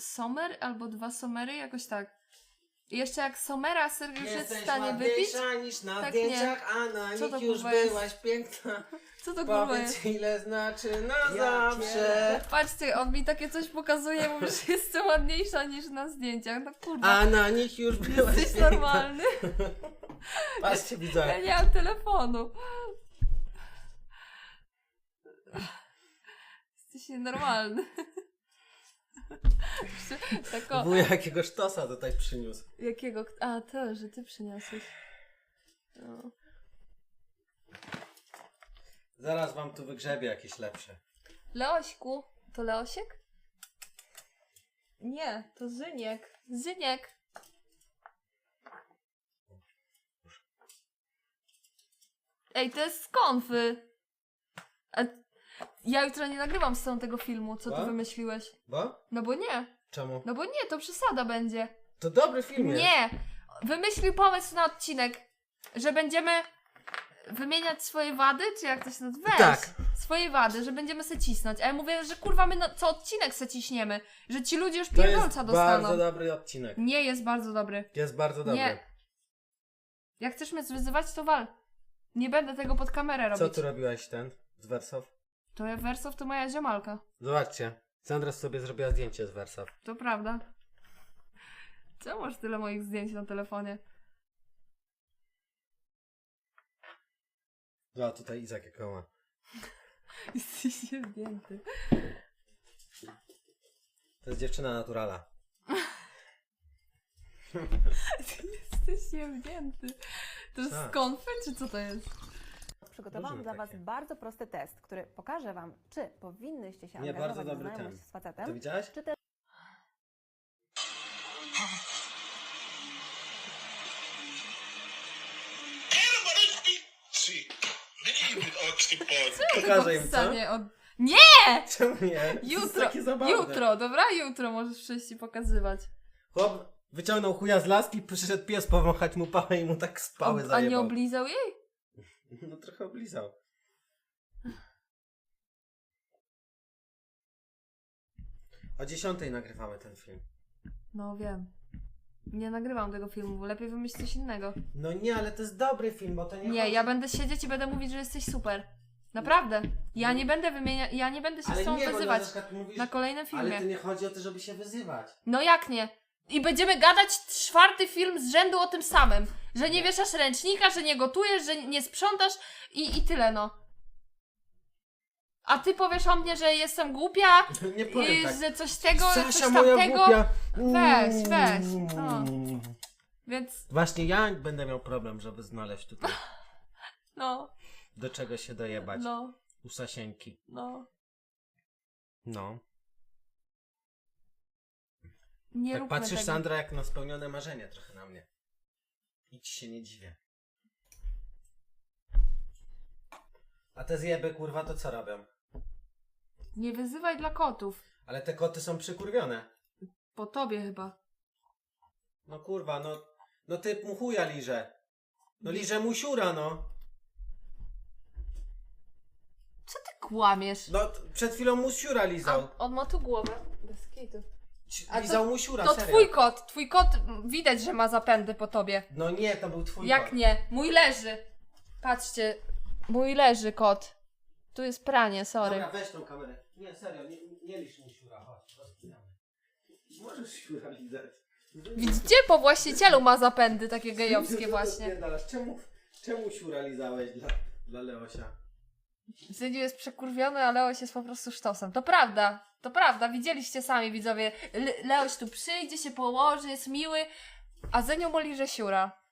Somer albo dwa Somery, jakoś tak. I jeszcze jak Somera Sergiusz jest w Jesteś stanie wypić, ładniejsza niż na Tak zdjęciach, a na Co to nich już kurwa jest? byłaś piękna. co to kurwa Powiedz jest? ile znaczy na Ja zawsze. Patrzcie, on mi takie coś pokazuje, mówi, że jestem ładniejsza niż na zdjęciach. No kurwa, A na nich już byłaś jesteś piękna. normalny? Patrzcie Ja nie mam telefonu. Jesteś nienormalny. tak o, Wuja jakiego sztosa tutaj przyniósł. jakiego... A, to, że ty przyniosłeś. No. Zaraz wam tu wygrzebię jakieś lepsze. Leośku, to Leosiek? Nie, to Zyniek. Zyniek. Ej, to jest z konfy. A ja jutro nie nagrywam z tego filmu, co ty Co? wymyśliłeś. Bo? No bo nie. Czemu? No bo nie, to przesada będzie. To dobry film jest. Nie! Wymyślił pomysł na odcinek, że będziemy wymieniać swoje wady, czy jak to się nazywa? Weź, Tak. Swoje wady, że będziemy se cisnąć. A ja mówię, że kurwa my no, co odcinek se ciśniemy. Że ci ludzie już To jest pierdolca dostaną. bardzo dobry odcinek. Nie jest bardzo dobry. Jest bardzo dobry. Nie. Jak chcesz mnie zwyzywać, to wal. Nie będę tego pod kamerę robić. Co tu robiłaś ten z Wersow? To ja Wersow to moja ziomalka. Zobaczcie. Sandra sobie zrobiła zdjęcie z Wersow. To prawda. Czemu masz tyle moich zdjęć na telefonie? No tutaj Izak jaką ma. Jesteś niewdzięty. To jest dziewczyna naturala. Jesteś niewdzięty. To jest konfy, czy co to jest? Przygotowałam Różne dla Was takie. bardzo prosty test, który pokaże Wam, czy powinnyście się Nie, angażować bardzo w dobry znajomość ten. z To facetem, widziałeś? czy też. Pokażę im, co? Stanie od... Nie! Czemu nie? To jest Jutro, takie zabawne. jutro, dobra? Jutro możesz przyjść i pokazywać. Chłop wyciągnął chuja z laski, przyszedł pies powąchać mu pałę i mu tak spały a nie zajebał. oblizał jej? No trochę oblizał. O dziesiątej nagrywamy ten film. No wiem. Nie nagrywam tego filmu, bo lepiej wymyśl coś innego. No nie, ale to jest dobry film, bo to nie Nie, chodzi... ja będę siedzieć i będę mówić, że jesteś super. Naprawdę. Ja nie będę wymieniać, ja nie będę się ale z tobą nie, bo wyzywać na przykład mówisz, na kolejnym ale filmie. to nie chodzi o to, żeby się wyzywać. No jak nie? I będziemy gadać czwarty film z rzędu o tym samym. Że nie wieszasz ręcznika, że nie gotujesz, że nie sprzątasz i, i tyle no. A ty powiesz o mnie, że jestem głupia Nie powiem i tak. że coś tego, coś Sasia moja tamtego. głupia. Weź, weź, no. Więc Właśnie ja będę miał problem, żeby znaleźć tutaj no, do czego się dojebać. no, U Sasieńki. no. No. Nie tak róbmy patrzysz, tego. Sandra, jak na spełnione marzenie trochę na mnie. I ci się nie dziwię. A te zjeby, kurwa, to co robią? Nie wyzywaj dla kotów. Ale te koty są przykurwione. Po tobie chyba. No kurwa, no... No ty mu chuja liże. No liże mu siura, no. Co ty kłamiesz? No, przed chwilą mu siura lizał. A, on ma tu głowę. Bez kitu. A to- Lizał mu siura, To serio. twój kot. Twój kot m, widać, że ma zapędy po tobie. No nie, to był twój Jak kot. nie? Mój leży. Patrzcie. Mój leży kot. Tu jest pranie, sorry. Dobra, weź tą kamerę. Nie, serio, nie, nie licz siura, chodź, rozpinamy. Możesz siura lizać. Widzicie? Po właścicielu ma zapędy takie gejowskie właśnie. Czemu, czemu siura lizałeś dla, dla Leosia? Zyniu jest przekurwiony, a Leoś jest po prostu sztosem. To prawda. To prawda. Widzieliście sami, widzowie. Le Leoś tu przyjdzie, się położy, jest miły, a Zyniu moli, że siura.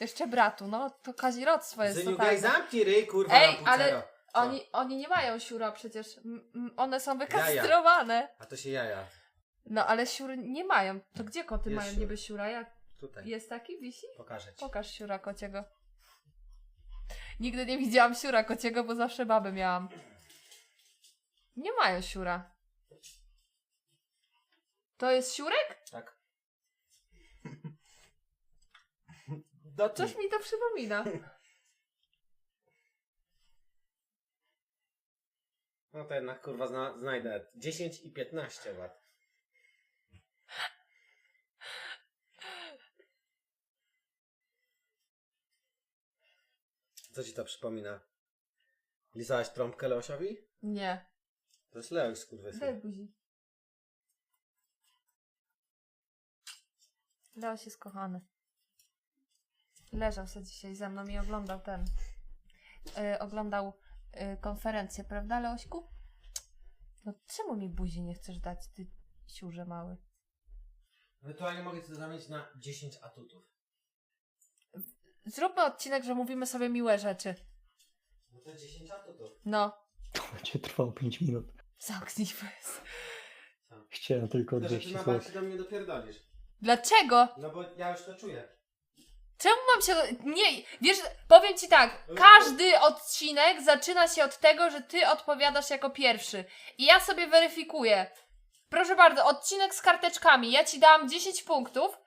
Jeszcze bratu, no to kazirodztwo jest Zyniu, totalne. gaj, zamknij ryj, kurwa, Ej, lampucero. ale Co? Oni, oni nie mają siura przecież. M- m- One są wykastrowane. A to się jaja. No ale siur nie mają. To gdzie koty Jest mają siur. niby siura? Jak Tutaj, jest taki wisi? pokażę ci. Pokaż siura kociego. Nigdy nie widziałam siura kociego, bo zawsze babę miałam. Nie mają siura. To jest siurek? Tak. Dotknij. Coś mi to przypomina. No to jednak kurwa zna, znajdę 10 i 15 lat. Co ci to przypomina? Lizałaś trąbkę Leosiowi? Nie. To jest Leoś Daj skurwysyn. buzi. Leoś jest kochany. Leżał sobie dzisiaj ze mną i oglądał ten. y, oglądał y, konferencję, prawda, Leośku? No czemu mi buzi nie chcesz dać, ty siurze mały? Ewentualnie mogę to zamienić na 10 atutów. Zróbmy odcinek, że mówimy sobie miłe rzeczy. No to 10 atutów. No. To będzie trwało 5 minut. Zamknij bez. Chciałem tylko Tylko, że ty 200 na zł. banki do mnie dopierdolisz. Dlaczego? No bo ja już to czuję. Czemu mam się. Nie, wiesz, powiem ci tak. Każdy odcinek zaczyna się od tego, że ty odpowiadasz jako pierwszy. I ja sobie weryfikuję. Proszę bardzo, odcinek z karteczkami. Ja ci dałam 10 punktów.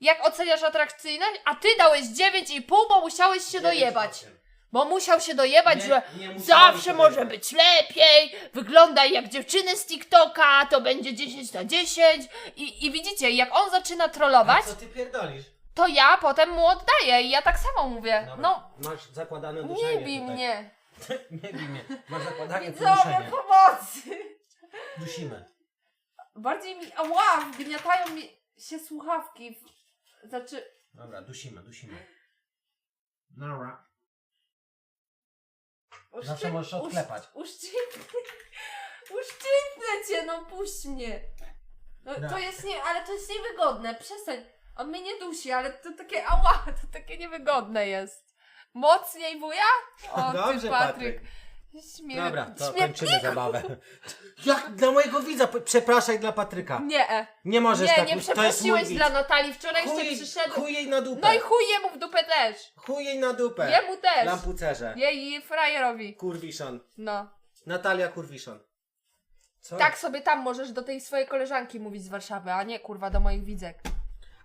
Jak oceniasz atrakcyjność? A ty dałeś 9,5, bo musiałeś się dojebać. Bo musiał się dojebać, Nie- że nie musiałem zawsze się może dojebać. być lepiej, wyglądaj jak dziewczyny z TikToka, to będzie 10 na 10. I, i widzicie, jak on zaczyna trollować, co ty pierdolisz? to ja potem mu oddaję i ja tak samo mówię. Dobra, No, Masz zakładane duszenie nie bij tutaj. mnie. nie bij mnie. Masz zakładane Widzowie, duszenie. pomocy. Dusimy. Bardziej mi, ała, wgniatają mi się słuchawki. w- Znaczy, Dobra, dusimy, dusimy. Dobra. Zawsze możesz odklepać. Usz, uszczypnę, uszczypnę cię, no puść mnie. No, No. to jest nie, ale to jest niewygodne, przestań. On mnie nie dusi, ale to takie, ała, to takie niewygodne jest. Mocniej wuja? O, Dobrze, ty Patryk. Patryk. Śmie... Dobra, to śmie- kończymy zabawę. Jak dla mojego widza, przepraszaj dla Patryka. Nie. Nie możesz nie, tak, nie to jest mój przeprosiłeś widz. dla Natalii. Wczoraj jeszcze Chuj, przyszedł. chuj jej na dupę. No i chuj jemu w dupę też. Chuj jej na dupę. Jemu też. Lampucerze. Jej frajerowi. Kurwiszon. No. Natalia Kurwiszon. Co? Tak sobie tam możesz do tej swojej koleżanki mówić z Warszawy, a nie kurwa do moich widzek.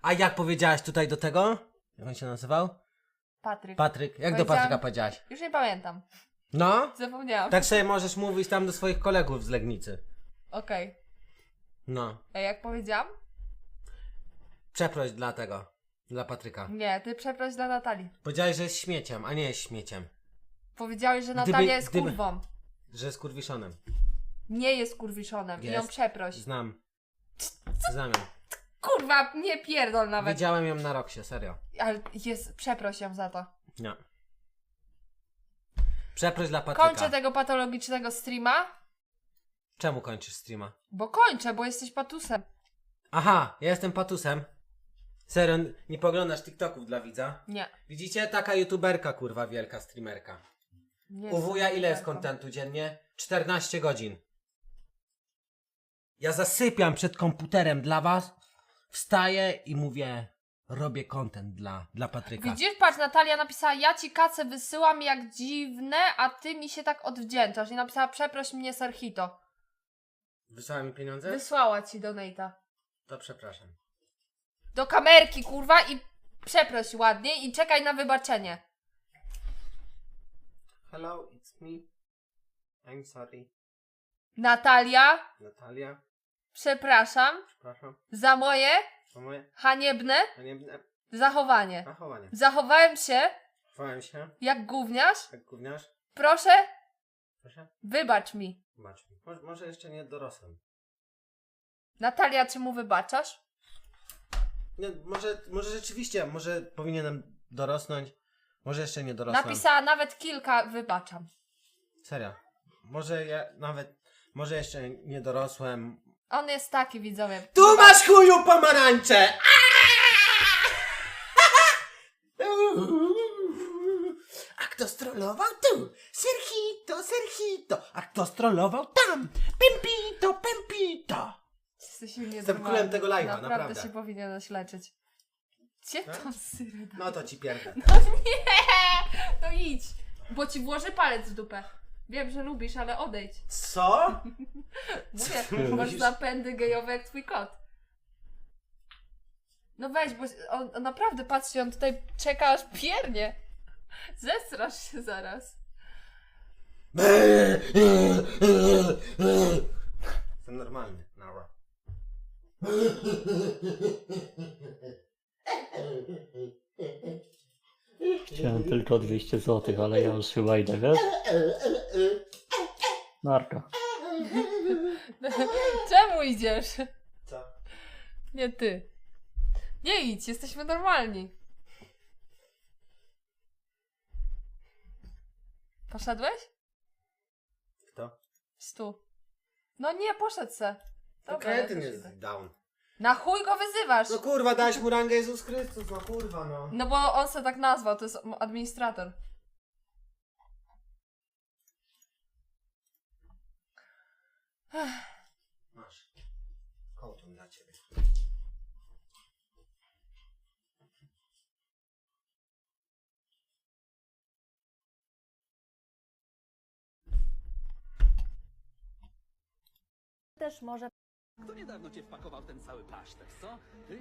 A jak powiedziałaś tutaj do tego? Jak on się nazywał? Patryk. Patryk. Jak do Powiedziałam- Patryka powiedziałaś? Już nie pamiętam. No? Zapomniałam. Tak sobie możesz mówić tam do swoich kolegów z Legnicy. Okej. No. A jak powiedziałam? Przeproś dla tego. Dla Patryka. Nie, ty przeproś dla Natalii. Powiedziałeś, że jest śmieciem, a nie jest śmieciem. Powiedziałeś, że Gdyby- Natalia jest gdyby- kurwą. Że jest kurwiszonem. Nie jest kurwiszonem. I ją Jest. przeproś. Znam. Znam ją. Kurwa, nie pierdol nawet. Widziałem ją na roksie, serio. Ale jest, przeproś ją za to. Nie. Przeproś dla Patryka. Kończę tego patologicznego streama, Czemu kończysz streama? bo kończę, bo jesteś patusem. Aha, ja jestem patusem. Serio, nie poglądasz TikToków dla widza? Nie. Widzicie? Taka youtuberka, kurwa, wielka streamerka. nie U wuja ile jest kontentu dziennie? 14 godzin. Ja zasypiam przed komputerem dla was, wstaję i mówię, robię content dla, dla Patryka. Widzisz, patrz, Natalia napisała, ja ci kacę wysyłam jak dziwne, a ty mi się tak odwdzięczasz. I napisała, przeproś mnie Serhito. Wysłała mi pieniądze? Wysłała ci donata. To przepraszam. Do kamerki, kurwa, i przeproś ładnie i czekaj na wybaczenie. Hello, it's me. I'm sorry. Natalia, Natalia, przepraszam przepraszam. za moje moje haniebne haniebne zachowanie. zachowanie. Zachowałem się Chowałem się, jak gówniarz. jak gówniarz. Proszę, Proszę, wybacz mi. wybacz mi. Może, może jeszcze nie dorosłem. Natalia, czy mu wybaczasz? Nie, może, może rzeczywiście, może powinienem dorosnąć. Może jeszcze nie dorosłem. Napisała nawet kilka, wybaczam. Serio. Może ja nawet, może jeszcze nie dorosłem. On jest taki, widzowie. Tu masz chuju pomarańcze! A kto strollował tu? Serhito, Serhito! A kto strollował tam? Pimpito, Pimpito! Jesteś Jestem tego live'a, naprawdę. się powinieneś leczyć. Gdzie Tak? tą? No to ci pierdolę. No nie! No idź! Bo ci włożę palec w dupę. Wiem, że lubisz, ale odejdź. Co? Mówię, ty masz mówisz? zapędy gejowe jak twój kot. No weź, bo on, on naprawdę, patrzcie, on tutaj czeka aż piernie. Zestrasz się zaraz. Jestem normalny. Nara. Chciałem tylko 200 zł, ale ja już chyba idę, wiesz? Narka. Czemu idziesz? Co? Nie ty. Nie idź, jesteśmy normalni. Poszedłeś? Kto? Stu. No nie, poszedł se. To Dobra, ja kretyn też jest idę. down. Na chuj go wyzywasz! No kurwa, dałeś mu rangę Jezus Chrystus, no kurwa, no. No bo on se tak nazwał, to jest administrator. Masz. Kołtun dla ciebie. Też może Kto niedawno cię wpakował w ten cały pasztet, co? Ty?